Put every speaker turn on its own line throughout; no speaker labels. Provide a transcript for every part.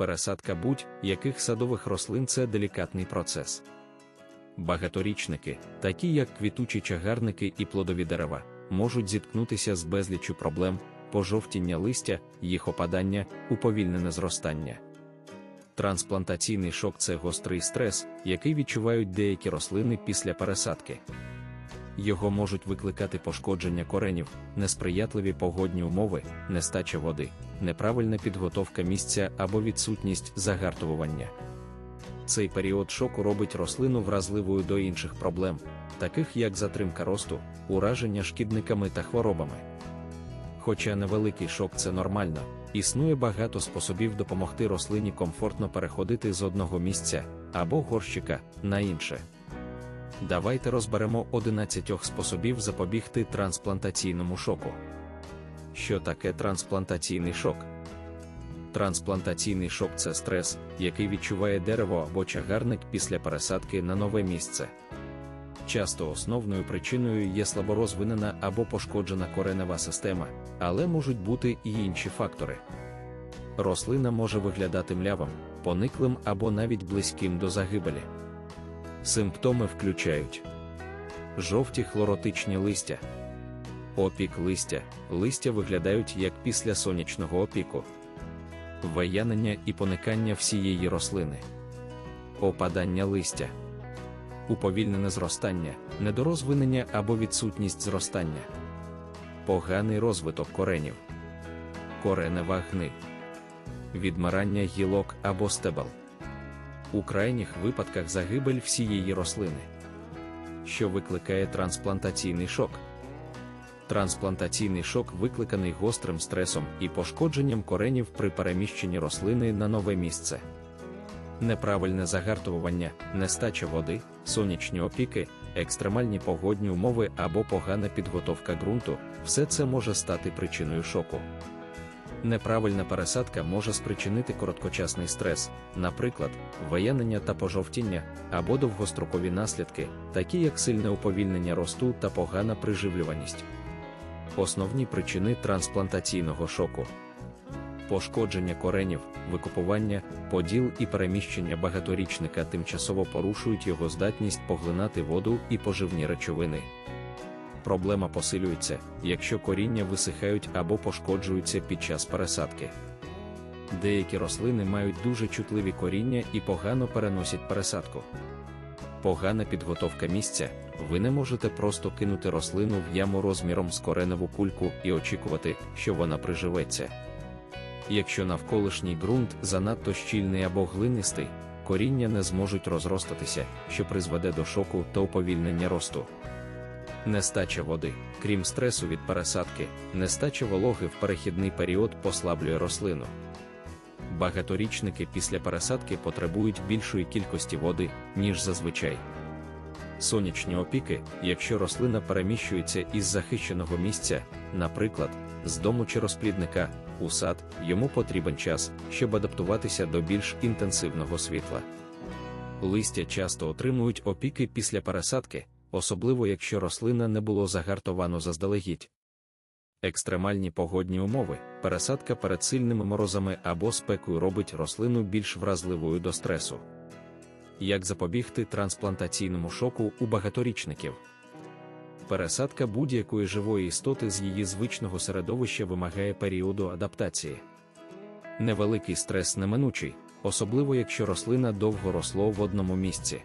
Пересадка будь-яких садових рослин це делікатний процес. Багаторічники, такі як квітучі чагарники і плодові дерева, можуть зіткнутися з безліччю проблем, пожовтіння листя, їх опадання, уповільнене зростання. Трансплантаційний шок це гострий стрес, який відчувають деякі рослини після пересадки. Його можуть викликати пошкодження коренів, несприятливі погодні умови, нестача води, неправильна підготовка місця або відсутність загартовування. Цей період шоку робить рослину вразливою до інших проблем, таких як затримка росту, ураження шкідниками та хворобами. Хоча невеликий шок це нормально, існує багато способів допомогти рослині комфортно переходити з одного місця або горщика на інше. Давайте розберемо 11 способів запобігти трансплантаційному шоку. Що таке трансплантаційний шок? Трансплантаційний шок це стрес, який відчуває дерево або чагарник після пересадки на нове місце. Часто основною причиною є слаборозвинена або пошкоджена коренева система, але можуть бути і інші фактори. Рослина може виглядати млявим, пониклим або навіть близьким до загибелі. Симптоми включають. Жовті хлоротичні листя, опік листя. Листя виглядають як після сонячного опіку, виянення і поникання всієї рослини, опадання листя, уповільнене зростання, недорозвинення або відсутність зростання, поганий розвиток коренів, коренева гниль, відмирання гілок або стебел у крайніх випадках загибель всієї рослини, що викликає трансплантаційний шок. Трансплантаційний шок викликаний гострим стресом і пошкодженням коренів при переміщенні рослини на нове місце. Неправильне загартовування, нестача води, сонячні опіки, екстремальні погодні умови або погана підготовка ґрунту все це може стати причиною шоку. Неправильна пересадка може спричинити короткочасний стрес, наприклад, виянення та пожовтіння, або довгострокові наслідки, такі як сильне уповільнення росту та погана приживлюваність. Основні причини трансплантаційного шоку. Пошкодження коренів, викупування, поділ і переміщення багаторічника тимчасово порушують його здатність поглинати воду і поживні речовини проблема посилюється, якщо коріння висихають або пошкоджуються під час пересадки. Деякі рослини мають дуже чутливі коріння і погано переносять пересадку. Погана підготовка місця, ви не можете просто кинути рослину в яму розміром з кореневу кульку і очікувати, що вона приживеться. Якщо навколишній ґрунт занадто щільний або глинистий, коріння не зможуть розростатися, що призведе до шоку та уповільнення росту. Нестача води, крім стресу від пересадки, нестача вологи в перехідний період послаблює рослину. Багаторічники після пересадки потребують більшої кількості води, ніж зазвичай. Сонячні опіки, якщо рослина переміщується із захищеного місця, наприклад, з дому чи розплідника, у сад, йому потрібен час, щоб адаптуватися до більш інтенсивного світла. Листя часто отримують опіки після пересадки особливо якщо рослина не було загартовано заздалегідь. Екстремальні погодні умови, пересадка перед сильними морозами або спекою робить рослину більш вразливою до стресу. Як запобігти трансплантаційному шоку у багаторічників? Пересадка будь-якої живої істоти з її звичного середовища вимагає періоду адаптації. Невеликий стрес неминучий, особливо якщо рослина довго росло в одному місці.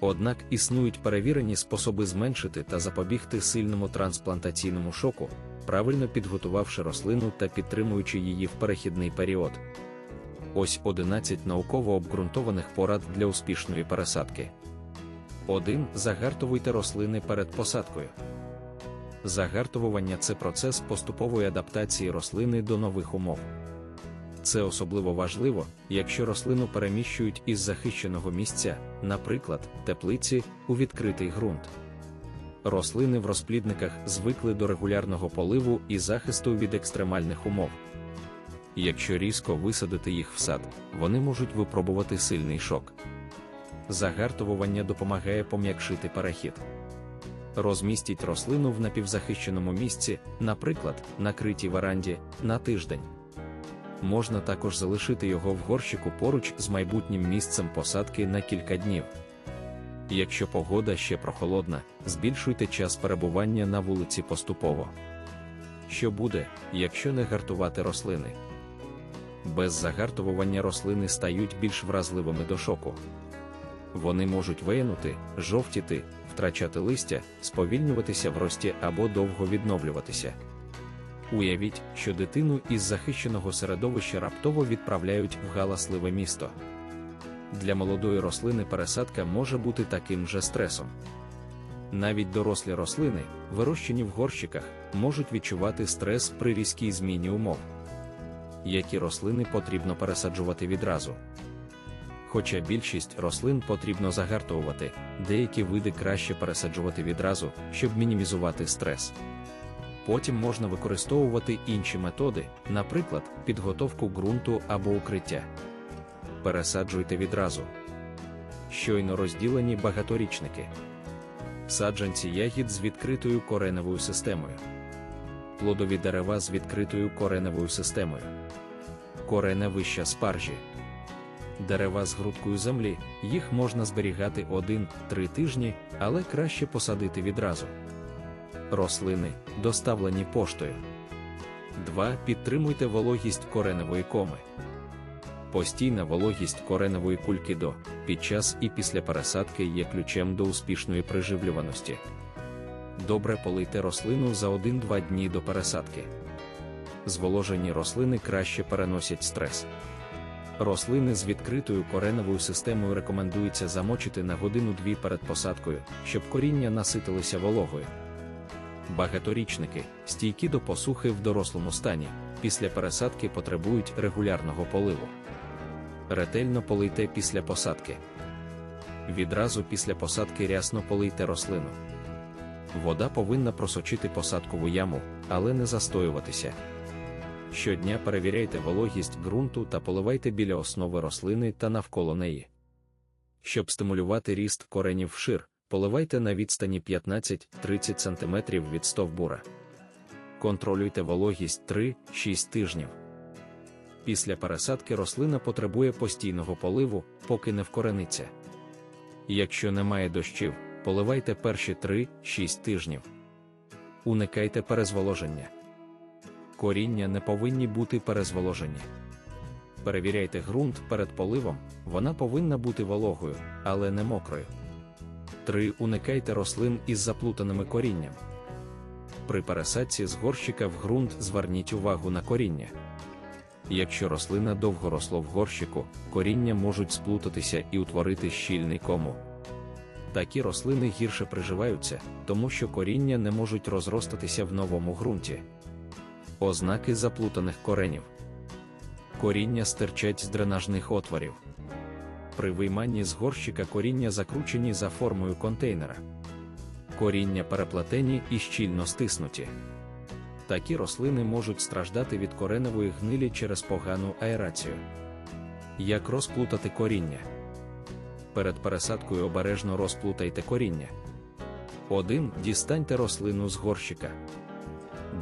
Однак існують перевірені способи зменшити та запобігти сильному трансплантаційному шоку, правильно підготувавши рослину та підтримуючи її в перехідний період. Ось 11 науково обґрунтованих порад для успішної пересадки. 1. Загартовуйте рослини перед посадкою. Загартовування це процес поступової адаптації рослини до нових умов. Це особливо важливо, якщо рослину переміщують із захищеного місця, наприклад, теплиці, у відкритий ґрунт. Рослини в розплідниках звикли до регулярного поливу і захисту від екстремальних умов. Якщо різко висадити їх в сад, вони можуть випробувати сильний шок. Загартовування допомагає пом'якшити перехід. Розмістіть рослину в напівзахищеному місці, наприклад, накритій веранді, на тиждень можна також залишити його в горщику поруч з майбутнім місцем посадки на кілька днів. Якщо погода ще прохолодна, збільшуйте час перебування на вулиці поступово. Що буде, якщо не гартувати рослини? Без загартовування рослини стають більш вразливими до шоку. Вони можуть виянути, жовтіти, втрачати листя, сповільнюватися в рості або довго відновлюватися. Уявіть, що дитину із захищеного середовища раптово відправляють в галасливе місто. Для молодої рослини пересадка може бути таким же стресом. Навіть дорослі рослини, вирощені в горщиках, можуть відчувати стрес при різкій зміні умов. Які рослини потрібно пересаджувати відразу. Хоча більшість рослин потрібно загартовувати, деякі види краще пересаджувати відразу, щоб мінімізувати стрес. Потім можна використовувати інші методи, наприклад, підготовку ґрунту або укриття. Пересаджуйте відразу. Щойно розділені багаторічники, саджанці ягід з відкритою кореневою системою, плодові дерева з відкритою кореневою системою, корене вища спаржі, дерева з грудкою землі, їх можна зберігати 1-3 тижні, але краще посадити відразу рослини, доставлені поштою. 2. Підтримуйте вологість кореневої коми. Постійна вологість кореневої кульки до, під час і після пересадки є ключем до успішної приживлюваності. Добре полийте рослину за 1-2 дні до пересадки. Зволожені рослини краще переносять стрес. Рослини з відкритою кореневою системою рекомендується замочити на годину-дві перед посадкою, щоб коріння наситилися вологою багаторічники, стійкі до посухи в дорослому стані, після пересадки потребують регулярного поливу. Ретельно полийте після посадки. Відразу після посадки рясно полийте рослину. Вода повинна просочити посадкову яму, але не застоюватися. Щодня перевіряйте вологість ґрунту та поливайте біля основи рослини та навколо неї. Щоб стимулювати ріст коренів вшир, Поливайте на відстані 15-30 см від стовбура. Контролюйте вологість 3-6 тижнів. Після пересадки рослина потребує постійного поливу, поки не вкорениться. Якщо немає дощів, поливайте перші 3-6 тижнів. Уникайте перезволоження. Коріння не повинні бути перезволожені. Перевіряйте ґрунт перед поливом, вона повинна бути вологою, але не мокрою. 3. Уникайте рослин із заплутаними корінням. При пересадці з горщика в ґрунт зверніть увагу на коріння. Якщо рослина довго росло в горщику, коріння можуть сплутатися і утворити щільний кому. Такі рослини гірше приживаються, тому що коріння не можуть розростатися в новому ґрунті. Ознаки заплутаних коренів. Коріння стирчать з дренажних отворів при вийманні з горщика коріння закручені за формою контейнера. Коріння переплетені і щільно стиснуті. Такі рослини можуть страждати від кореневої гнилі через погану аерацію. Як розплутати коріння? Перед пересадкою обережно розплутайте коріння. 1. Дістаньте рослину з горщика.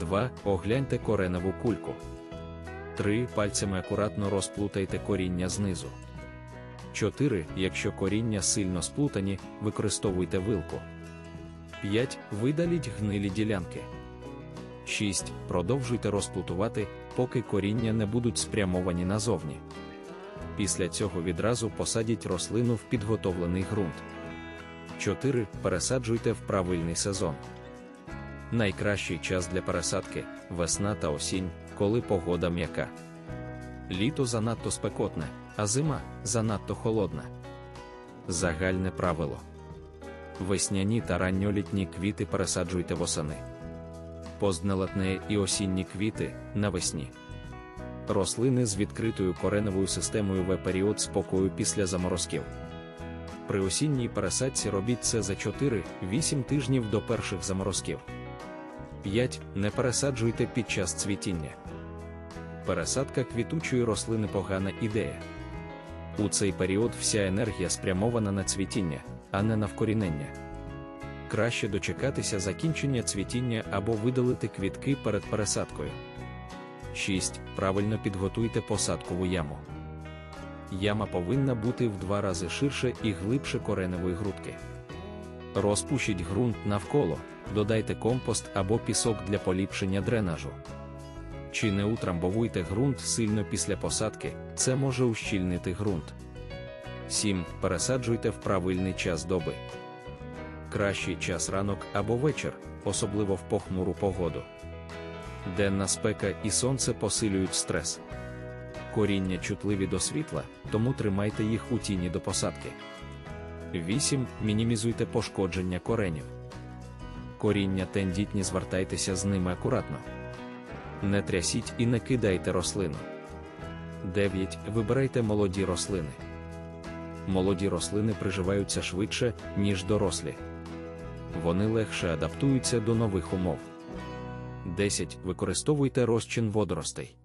2. Огляньте кореневу кульку. 3. Пальцями акуратно розплутайте коріння знизу. 4. Якщо коріння сильно сплутані, використовуйте вилку. 5. Видаліть гнилі ділянки. 6. Продовжуйте розплутувати, поки коріння не будуть спрямовані назовні. Після цього відразу посадіть рослину в підготовлений ґрунт. 4. Пересаджуйте в правильний сезон. Найкращий час для пересадки весна та осінь, коли погода м'яка. Літо занадто спекотне а зима занадто холодна. Загальне правило. Весняні та ранньолітні квіти пересаджуйте восени. Позднелетне і осінні квіти навесні. Рослини з відкритою кореневою системою в період спокою після заморозків. При осінній пересадці робіть це за 4-8 тижнів до перших заморозків. 5. Не пересаджуйте під час цвітіння. Пересадка квітучої рослини погана ідея. У цей період вся енергія спрямована на цвітіння, а не на вкорінення. Краще дочекатися закінчення цвітіння або видалити квітки перед пересадкою. 6. Правильно підготуйте посадкову яму. Яма повинна бути в два рази ширше і глибше кореневої грудки. Розпушіть ґрунт навколо, додайте компост або пісок для поліпшення дренажу. Чи не утрамбовуйте ґрунт сильно після посадки, це може ущільнити ґрунт. 7. Пересаджуйте в правильний час доби. Кращий час ранок або вечір, особливо в похмуру погоду. Денна спека і сонце посилюють стрес. Коріння чутливі до світла, тому тримайте їх у тіні до посадки. 8. Мінімізуйте пошкодження коренів. Коріння тендітні, звертайтеся з ними акуратно. Не трясіть і не кидайте рослину. 9. Вибирайте молоді рослини. Молоді рослини приживаються швидше, ніж дорослі. Вони легше адаптуються до нових умов. 10. Використовуйте розчин водоростей.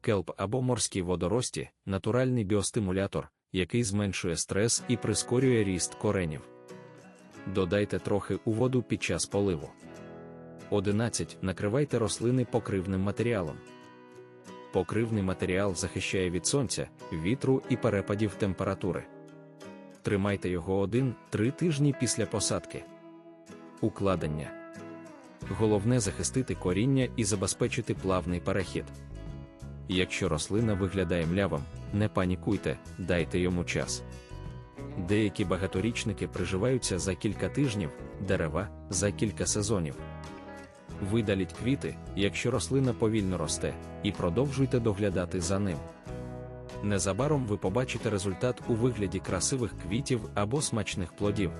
Келп або морські водорості натуральний біостимулятор, який зменшує стрес і прискорює ріст коренів. Додайте трохи у воду під час поливу. 11. Накривайте рослини покривним матеріалом. Покривний матеріал захищає від сонця, вітру і перепадів температури. Тримайте його 1-3 тижні після посадки. Укладення. Головне захистити коріння і забезпечити плавний перехід. Якщо рослина виглядає млявим, не панікуйте, дайте йому час. Деякі багаторічники приживаються за кілька тижнів, дерева за кілька сезонів. Видаліть квіти, якщо рослина повільно росте, і продовжуйте доглядати за ним. Незабаром ви побачите результат у вигляді красивих квітів або смачних плодів.